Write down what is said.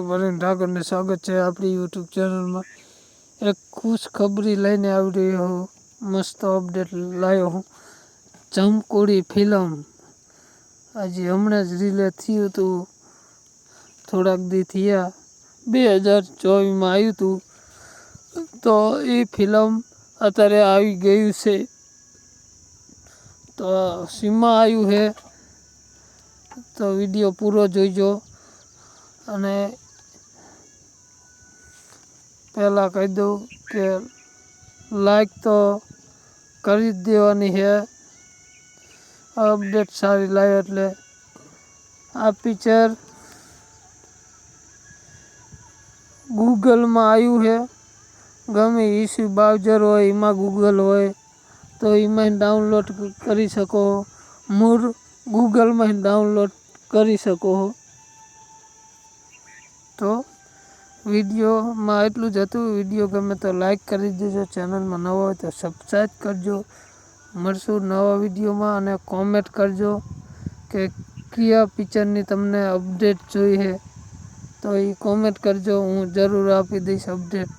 વરુણ ઠાકોરને સ્વાગત છે આપણી યુટ્યુબ ચેનલમાં. એક ખુશ ખબરી લઈને આવી રહ્યો હું. મસ્ત અપડેટ લાવ્યો હું. ચમકોડી ફિલ્મ આજે હમણાં જ રિલે થયું હતું. થોડાક દી થયા. બે હજાર ચોવીસમાં આવ્યું હતું. તો એ ફિલ્મ અત્યારે આવી ગયું છે. તો સીમા આવ્યું છે. તો વીડિયો પૂરો જોઈજો. અને પહેલાં કહી દઉં કે લાઈક તો કરી જ દેવાની છે. અપડેટ સારી લાવે એટલે આ પિક્ચર ગૂગલમાં આવ્યું છે. ગમે ઇસ્યુ બાઉઝર હોય, એમાં ગૂગલ હોય, તો એમાં ડાઉનલોડ કરી શકો. મૂળ ગૂગલમાં ડાઉનલોડ કરી શકો. તો વિડીયોમાં એટલું જ હતું. વીડિયો ગમે તો લાઈક કરી દેજો. ચેનલમાં નવો હોય તો સબસ્ક્રાઈબ કરજો. મળશું નવા વિડીયોમાં અને કોમેન્ટ કરજો કે કયા પિક્ચરની તમને અપડેટ જોઈએ. તો એ કોમેન્ટ કરજો. હું જરૂર આપી દઈશ અપડેટ